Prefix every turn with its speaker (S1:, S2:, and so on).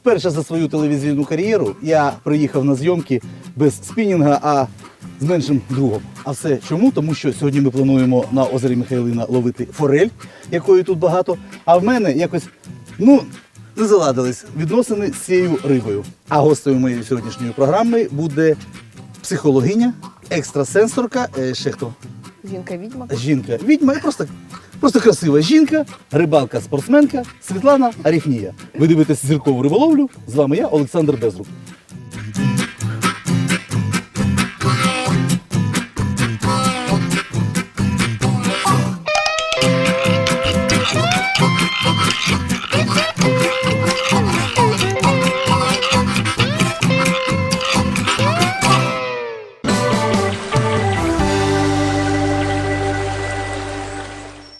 S1: Вперше за свою телевізійну кар'єру я приїхав на зйомки без спінінга, а з меншим другом. А все чому? Тому що сьогодні ми плануємо на озері Михайлина ловити форель, якої тут багато. А в мене якось ну не заладились відносини з цією рибою. А гостею моєї сьогоднішньої програми буде психологиня, екстрасенсорка. е, ще хто?
S2: Жінка відьма.
S1: жінка, відьма, і просто, просто красива жінка, рибалка, спортсменка Світлана Аріфнія. Ви дивитесь зіркову риболовлю. З вами я, Олександр Безрук.